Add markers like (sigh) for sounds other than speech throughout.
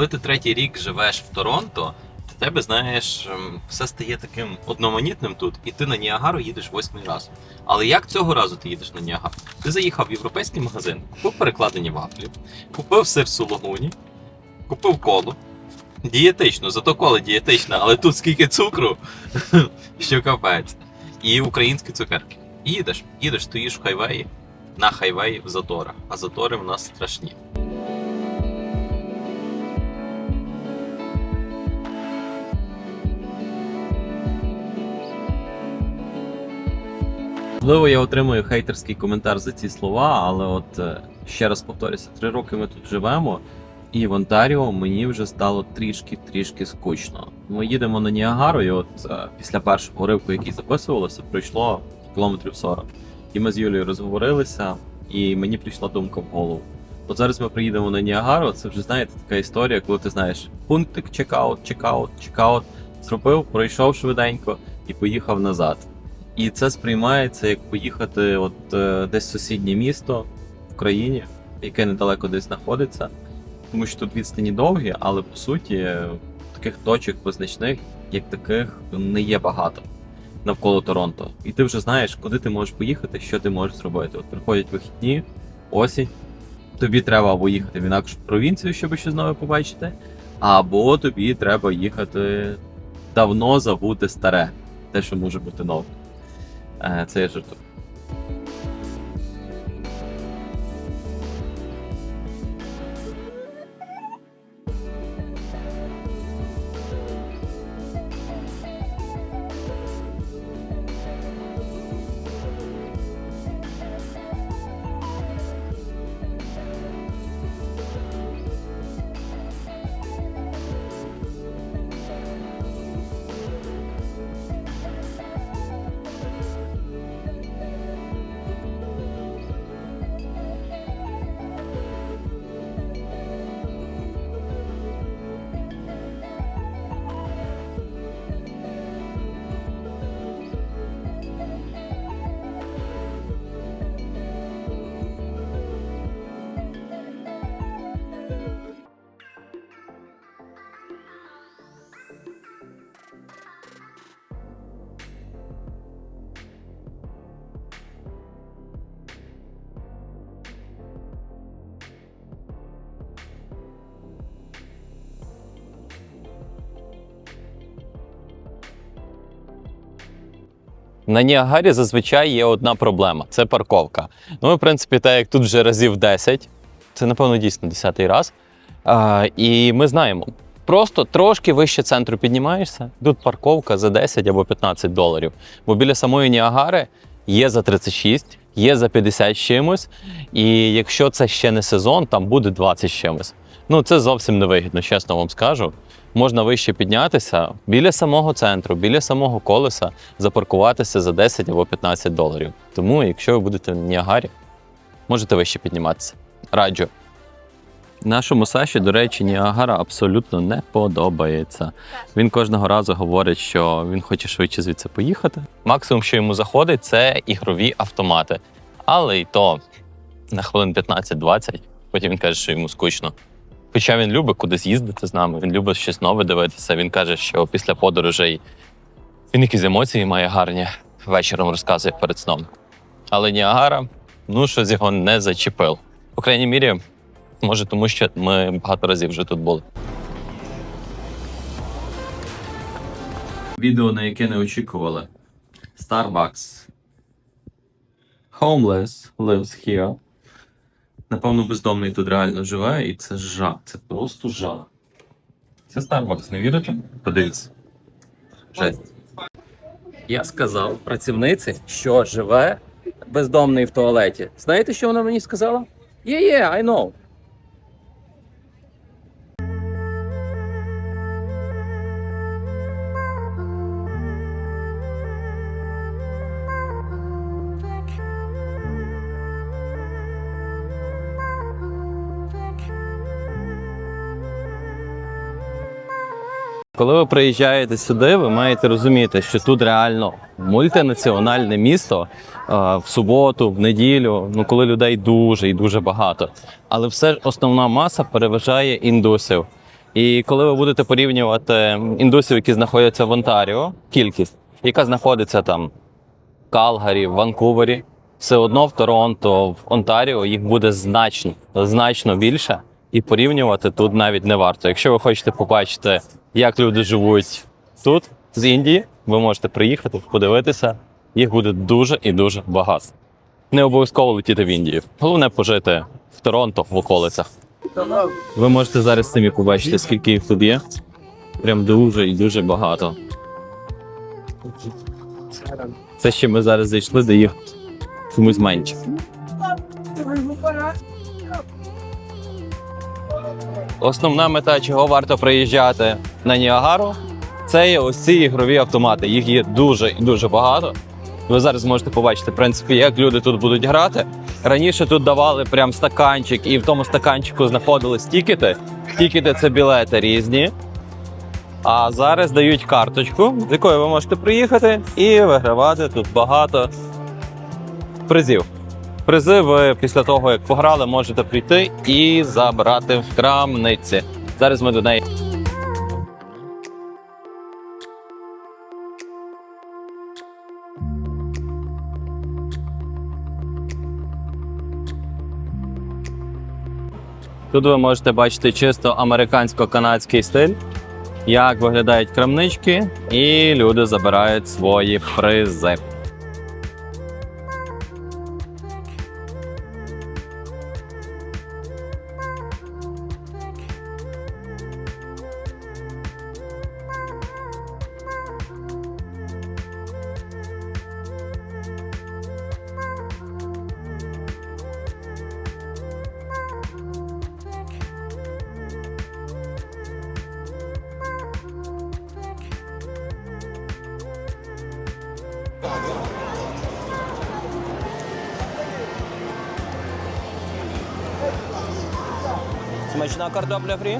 коли ти третій рік живеш в Торонто, то тебе, знаєш, ем, все стає таким одноманітним тут, і ти на Ніагару їдеш восьмий раз. Але як цього разу ти їдеш на Ніагару? Ти заїхав в європейський магазин, купив перекладені вафлі, купив сир сулугуні, купив колу. Дієтично, зато кола дієтична, але тут скільки цукру, (laughs) що капець. І українські цукерки. І їдеш, їдеш, стоїш в хайвеї, на хайвеї в заторах, а затори в нас страшні. Можливо, я отримую хейтерський коментар за ці слова, але от е, ще раз повторюся, три роки ми тут живемо, і в Онтаріо мені вже стало трішки-трішки скучно. Ми їдемо на Ніагару, і от е, після першого уривку, який записувалося, пройшло кілометрів 40. І ми з Юлією розговорилися, і мені прийшла думка в голову. От зараз ми приїдемо на Ніагару, це вже знаєте така історія, коли ти знаєш пунктик, чекаут, чекаут, чекаут, зробив, пройшов швиденько і поїхав назад. І це сприймається як поїхати от е, десь в сусіднє місто в країні, яке недалеко десь знаходиться, тому що тут відстані довгі, але по суті таких точок визначних, як таких, не є багато навколо Торонто. І ти вже знаєш, куди ти можеш поїхати, що ти можеш зробити. От приходять вихідні, осінь. Тобі треба або їхати в інакшу провінцію, щоб щось нове побачити, або тобі треба їхати давно забути старе, те, що може бути нове. Е, Це я жартую. На Ніагарі зазвичай є одна проблема це парковка. Ну, в принципі, так як тут вже разів 10, це, напевно, дійсно 10-й раз. А, і ми знаємо, просто трошки вище центру піднімаєшся, тут парковка за 10 або 15 доларів. Бо біля самої Ніагари є за 36, є за 50 з чимось. І якщо це ще не сезон, там буде 20 з чимось. Ну, це зовсім невигідно, чесно вам скажу. Можна вище піднятися біля самого центру, біля самого колеса, запаркуватися за 10 або 15 доларів. Тому, якщо ви будете в Ніагарі, можете вище підніматися. Раджу. Нашому Саші, до речі, Ніагара абсолютно не подобається. Він кожного разу говорить, що він хоче швидше звідси поїхати. Максимум, що йому заходить, це ігрові автомати. Але й то на хвилин 15-20, потім він каже, що йому скучно. Хоча він любить кудись їздити з нами, він любить щось нове дивитися. Він каже, що після подорожей він якісь емоції має гарні, вечором розказує перед сном. Але Ніагара, ну, щось його не зачепив. По крайній мірі, може, тому що ми багато разів вже тут були. Відео, на яке не очікували. Starbucks. Homeless lives here. Напевно, бездомний тут реально живе, і це жах. Це просто жах. Це Starbucks, не вірите? Подивіться. Жесть. Я сказав працівниці, що живе бездомний в туалеті. Знаєте, що вона мені сказала? Yeah, yeah, I know. Коли ви приїжджаєте сюди, ви маєте розуміти, що тут реально мультинаціональне місто е, в суботу, в неділю, ну коли людей дуже і дуже багато. Але все ж основна маса переважає індусів. І коли ви будете порівнювати індусів, які знаходяться в Онтаріо, кількість, яка знаходиться там в Калгарі, в Ванкувері, все одно в Торонто, в Онтаріо їх буде значно, значно більше. І порівнювати тут навіть не варто. Якщо ви хочете побачити, як люди живуть тут, з Індії, ви можете приїхати, подивитися. Їх буде дуже і дуже багато. Не обов'язково летіти в Індію. Головне пожити в Торонто в околицях. Ви можете зараз самі побачити, скільки їх тут є. Прям дуже і дуже багато. Це ще ми зараз зайшли, де їх чомусь менше. Основна мета, чого варто приїжджати на Ніагару, це є ось ці ігрові автомати. Їх є дуже і дуже багато. Ви зараз можете побачити, в принципі, як люди тут будуть грати. Раніше тут давали прям стаканчик, і в тому стаканчику знаходились тікети. Тікети це білети різні. А зараз дають карточку, з якою ви можете приїхати і вигравати тут багато призів. Призи ви після того, як пограли, можете прийти і забрати в крамниці. Зараз ми до неї. Тут ви можете бачити чисто американсько-канадський стиль, як виглядають крамнички, і люди забирають свої призи. Смачна картопля фрі.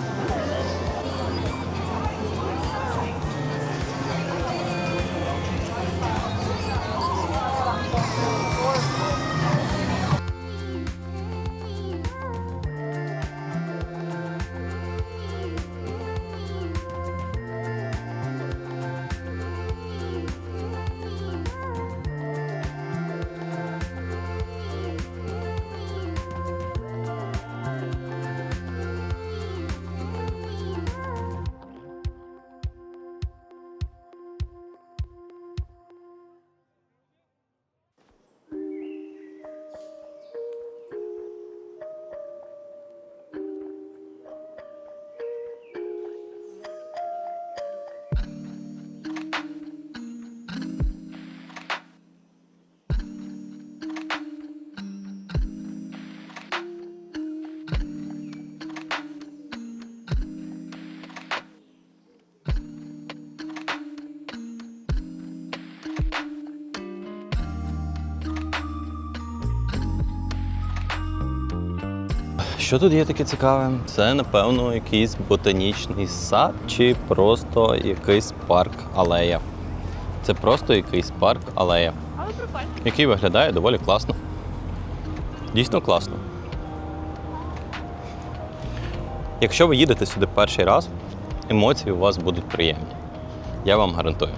Що тут є таке цікаве? Це, напевно, якийсь ботанічний сад чи просто якийсь парк алея. Це просто якийсь парк алея. Який виглядає доволі класно. Дійсно класно. Якщо ви їдете сюди перший раз, емоції у вас будуть приємні. Я вам гарантую.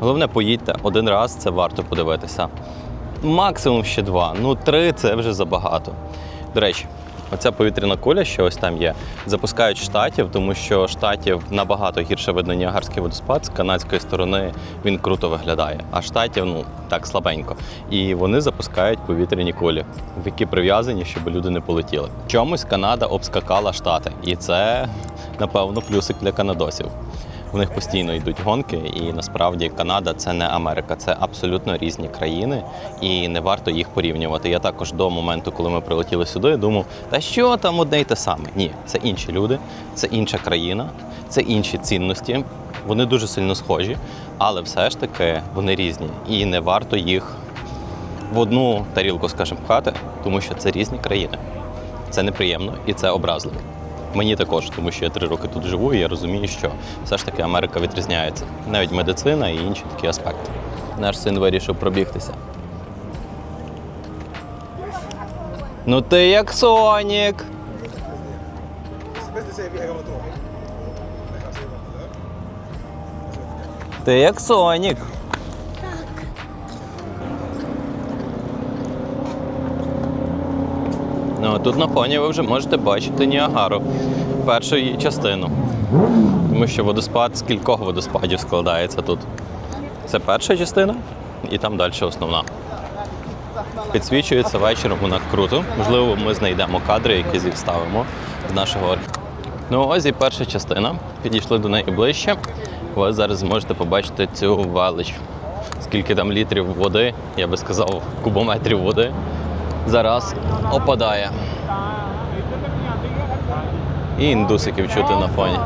Головне, поїдьте один раз, це варто подивитися. Максимум ще два. Ну, три це вже забагато. До речі, оця повітряна куля, що ось там є, запускають штатів, тому що штатів набагато гірше видно Ніагарський водоспад. З канадської сторони він круто виглядає, а штатів ну так слабенько. І вони запускають повітряні кулі, в які прив'язані, щоб люди не полетіли. Чомусь Канада обскакала штати, і це напевно плюсик для канадосів. У них постійно йдуть гонки, і насправді Канада це не Америка, це абсолютно різні країни, і не варто їх порівнювати. Я також до моменту, коли ми прилетіли сюди, думав, та що там одне й те саме. Ні, це інші люди, це інша країна, це інші цінності. Вони дуже сильно схожі, але все ж таки вони різні, і не варто їх в одну тарілку, скажімо, пхати, тому що це різні країни. Це неприємно і це образливо. Мені також, тому що я три роки тут живу, і я розумію, що все ж таки Америка відрізняється. Навіть медицина і інші такі аспекти. Наш син вирішив пробігтися. Ну ти як Сонік. Ти як Сонік. Тут на фоні ви вже можете бачити Ніагару, першу частину. Тому що водоспад з кількох водоспадів складається тут. Це перша частина, і там далі основна. Підсвічується вечором, вона круто. Можливо, ми знайдемо кадри, які зівставимо з нашого архіву. Ну, ось і перша частина. Підійшли до неї ближче. Ви зараз зможете побачити цю велич. Скільки там літрів води, я би сказав, кубометрів води зараз опадає. І індусиків чути на фоні.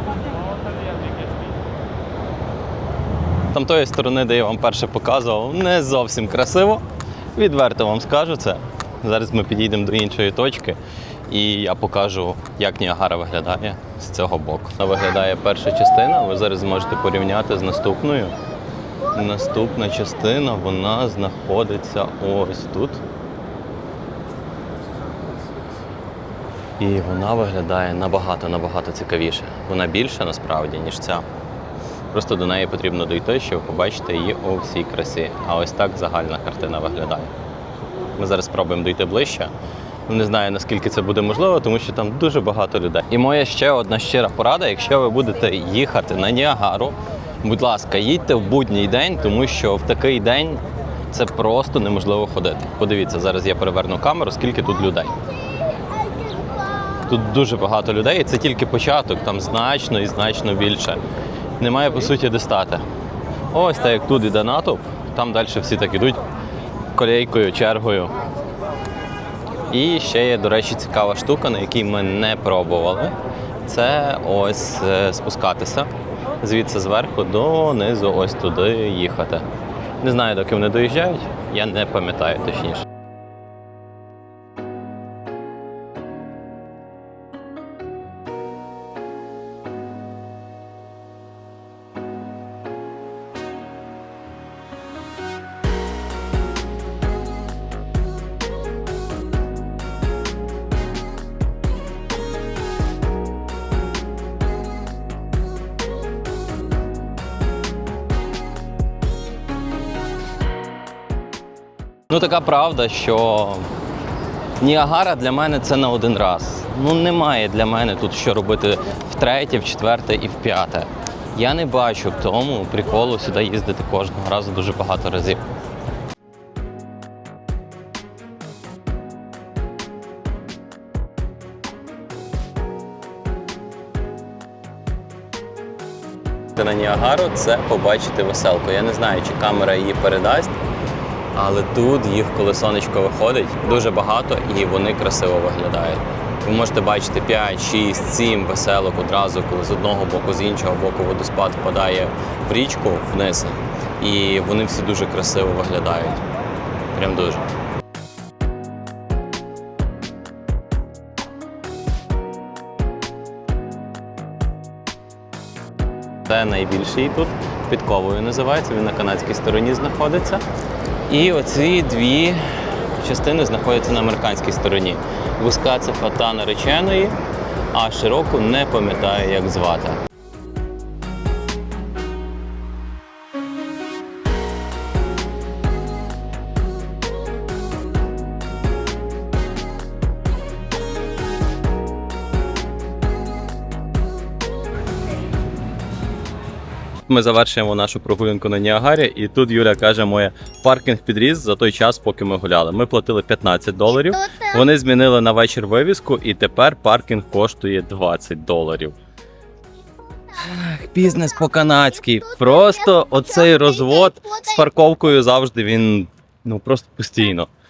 Там тої сторони, де я вам перше показував, не зовсім красиво. Відверто вам скажу це. Зараз ми підійдемо до іншої точки, і я покажу, як Ніагара виглядає з цього боку. Виглядає перша частина, ви зараз зможете порівняти з наступною. Наступна частина вона знаходиться ось тут. І вона виглядає набагато-набагато цікавіше. Вона більша насправді, ніж ця. Просто до неї потрібно дійти, щоб побачити її у всій красі. А ось так загальна картина виглядає. Ми зараз спробуємо дійти ближче. Не знаю наскільки це буде можливо, тому що там дуже багато людей. І моя ще одна щира порада: якщо ви будете їхати на Ніагару, будь ласка, їдьте в будній день, тому що в такий день це просто неможливо ходити. Подивіться, зараз я переверну камеру, скільки тут людей. Тут дуже багато людей, і це тільки початок, там значно і значно більше. Немає по суті де стати. Ось так як тут іде натовп, там далі всі так ідуть колейкою, чергою. І ще є, до речі, цікава штука, на якій ми не пробували. Це ось е, спускатися звідси зверху донизу, ось туди їхати. Не знаю, доки вони доїжджають, я не пам'ятаю точніше. Ну, така правда, що Ніагара для мене це на один раз. Ну, немає для мене тут що робити втретє, в четверте і в п'яте. Я не бачу в тому приколу сюди їздити кожного разу дуже багато разів. На Ніагару це побачити веселку. Я не знаю, чи камера її передасть, але тут їх, коли сонечко виходить, дуже багато і вони красиво виглядають. Ви можете бачити 5, 6, 7 веселок одразу, коли з одного боку, з іншого боку водоспад впадає в річку вниз. І вони всі дуже красиво виглядають. Прям дуже. Це найбільший тут, підковою називається, він на канадській стороні знаходиться. І оці дві частини знаходяться на американській стороні. Вузька це фата нареченої, а широку не пам'ятаю, як звати. Ми завершуємо нашу прогулянку на Ніагарі, і тут Юля каже, моє паркінг підріс за той час, поки ми гуляли. Ми платили 15 доларів. Вони змінили на вечір вивіску, і тепер паркінг коштує 20 доларів. Бізнес по-канадськи. Просто оцей розвод з парковкою завжди він ну просто постійно.